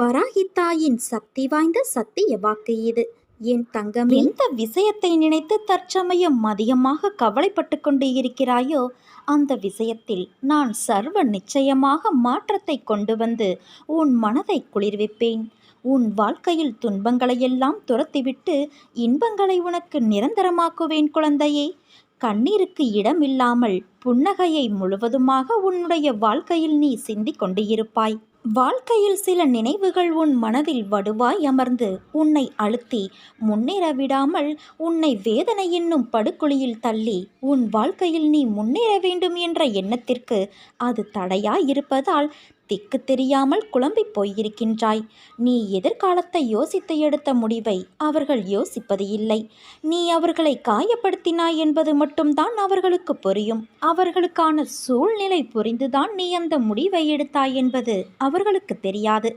வராகித்தாயின் சக்தி வாய்ந்த சத்திய வாக்கு இது. என் தங்கம் எந்த விஷயத்தை நினைத்து தற்சமயம் மதியமாக கவலைப்பட்டு கொண்டு இருக்கிறாயோ அந்த விஷயத்தில் நான் சர்வ நிச்சயமாக மாற்றத்தை கொண்டு வந்து உன் மனதை குளிர்விப்பேன். உன் வாழ்க்கையில் துன்பங்களையெல்லாம் துரத்திவிட்டு இன்பங்களை உனக்கு நிரந்தரமாக்குவேன் குழந்தையே. கண்ணீருக்கு இடமில்லாமல் புன்னகையை முழுவதுமாக உன்னுடைய வாழ்க்கையில் நீ சிந்திக் கொண்டு இருப்பாய் வாழ்க்கையில் சில நினைவுகள் உன் மனதில் வடுவாய் அமர்ந்து உன்னை அழுத்தி முன்னேற விடாமல் உன்னை வேதனை என்னும் படுகுழியில் தள்ளி உன் வாழ்க்கையில் நீ முன்னேற வேண்டும் என்ற எண்ணத்திற்கு அது தடையாய் இருப்பதால் திக்கு தெரியாமல் குழம்பி போயிருக்கின்றாய். நீ எதிர்காலத்தை யோசித்து எடுத்த முடிவை அவர்கள் யோசிப்பது இல்லை. நீ அவர்களை காயப்படுத்தினாய் என்பது மட்டும்தான் அவர்களுக்கு புரியும். அவர்களுக்கான சூழ்நிலை புரிந்துதான் நீ அந்த முடிவை எடுத்தாய் என்பது அவர்களுக்கு தெரியாது.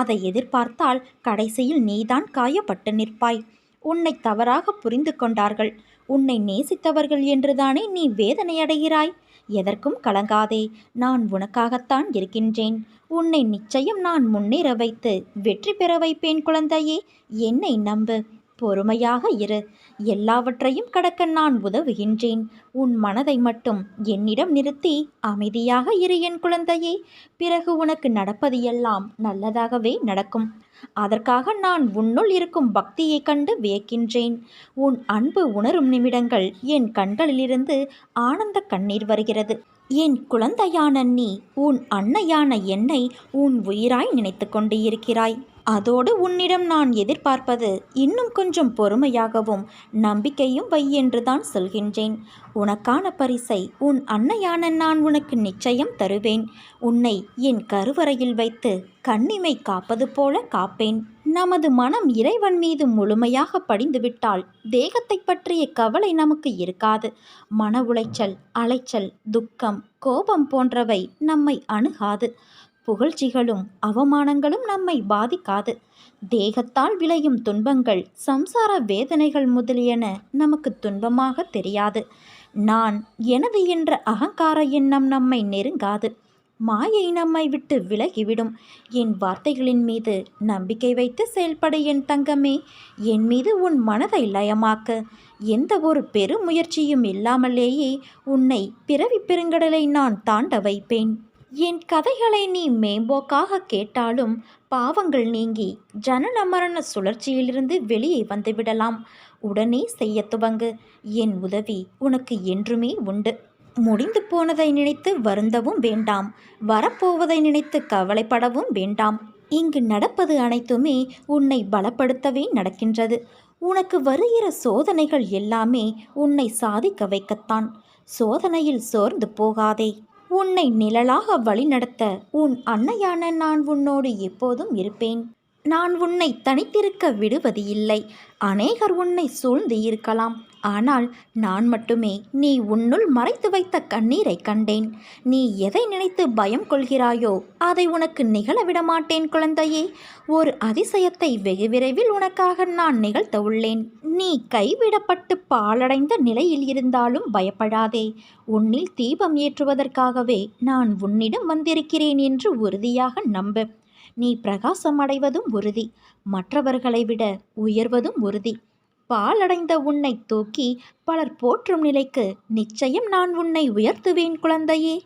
அதை எதிர்பார்த்தால் கடைசியில் நீதான் காயப்பட்டு நிற்பாய். உன்னை தவறாக புரிந்து கொண்டார்கள். உன்னை நேசித்தவர்கள் என்றுதானே நீ வேதனையடைகிறாய் எதற்கும் கலங்காதே நான் உனக்காகத்தான் இருக்கின்றேன். உன்னை நிச்சயம் நான் முன்னேற வைத்து வெற்றி பெற வைப்பேன் குழந்தையே என்னை நம்பு. பொறுமையாக இரு. எல்லாவற்றையும் கடக்க நான் உதவுகின்றேன். உன் மனதை மட்டும் என்னிடம் நிறுத்தி அமைதியாக இரு என் குழந்தையே. பிறகு உனக்கு நடப்பது எல்லாம் நல்லதாகவே நடக்கும். அதற்காக நான் உன்னுள் இருக்கும் பக்தியைக் கண்டு வியக்கின்றேன். உன் அன்பு உணரும் நிமிடங்கள் என் கண்களிலிருந்து ஆனந்த கண்ணீர் வருகிறது. என் குழந்தையான நீ உன் அன்னையான என்னை உன் உயிராய் நினைத்து கொண்டு இருக்கிறாய். அதோடு உன்னிடம் நான் எதிர்பார்ப்பது இன்னும் கொஞ்சம் பொறுமையாகவும் நம்பிக்கையும் வை என்றுதான் சொல்கின்றேன். உனக்கான பரிசை உன் அன்னையான நான் உனக்கு நிச்சயம் தருவேன். உன்னை என் கருவறையில் வைத்து கண்ணிமை காப்பது போல காப்பேன். நமது மனம் இறைவன் மீது முழுமையாக படிந்துவிட்டால் தேகத்தை பற்றிய கவலை நமக்கு இருக்காது. மன உளைச்சல் அலைச்சல் துக்கம் கோபம் போன்றவை நம்மை அணுகாது. புகழ்ச்சிகளும் அவமானங்களும் நம்மை பாதிக்காது. தேகத்தால் விளையும் துன்பங்கள் சம்சார வேதனைகள் முதலியன நமக்கு துன்பமாக தெரியாது. நான் எனது என்ற அகங்கார எண்ணம் நம்மை நெருங்காது. மாயை நம்மை விட்டு விலகிவிடும். என் வார்த்தைகளின் மீது நம்பிக்கை வைத்து செயல்பட என் தங்கமே. என் மீது உன் மனதை லயமாக்க. எந்த ஒரு பெருமுயற்சியும் இல்லாமலேயே உன்னை பிறவி பெருங்கடலை நான் தாண்ட வைப்பேன். என் கதைகளை நீ மேம்போக்காக கேட்டாலும் பாவங்கள் நீங்கி ஜனன மரண சுழற்சியிலிருந்து வெளியே வந்துவிடலாம். உடனே செய்ய துவங்கு. என் உதவி உனக்கு என்றுமே உண்டு. முடிந்து போனதை நினைத்து வருந்தவும் வேண்டாம். வரப்போவதை நினைத்து கவலைப்படவும் வேண்டாம். இங்கு நடப்பது அனைத்துமே உன்னை பலப்படுத்தவே நடக்கின்றது. உனக்கு வருகிற சோதனைகள் எல்லாமே உன்னை சாதிக்க வைக்கத்தான். சோதனையில் சோர்ந்து போகாதே. உன்னை நிழலாக வழிநடத்த உன் அன்னையான நான் உன்னோடு எப்போதும் இருப்பேன். நான் உன்னை தனித்திருக்க விடுவது இல்லை அநேகர் உன்னை சூழ்ந்து இருக்கலாம். ஆனால் நான் மட்டுமே நீ உன்னுள் மறைத்து வைத்த கண்ணீரை கண்டேன். நீ எதை நினைத்து பயம் கொள்கிறாயோ அதை உனக்கு நிகழவிட மாட்டேன் குழந்தையே. ஒரு அதிசயத்தை வெகு விரைவில் உனக்காக நான் நிகழ்த்த உள்ளேன். நீ கைவிடப்பட்டு பாலடைந்த நிலையில் இருந்தாலும் பயப்படாதே. உன்னில் தீபம் ஏற்றுவதற்காகவே நான் உன்னிடம் வந்திருக்கிறேன் என்று உறுதியாக நம்பு. நீ பிரகாசம் அடைவதும் உறுதி. மற்றவர்களை விட உயர்வதும் உறுதி. பாலடைந்த உன்னை தூக்கி பலர் போற்றும் நிலைக்கு நிச்சயம் நான் உன்னை உயர்த்துவேன் குழந்தையே.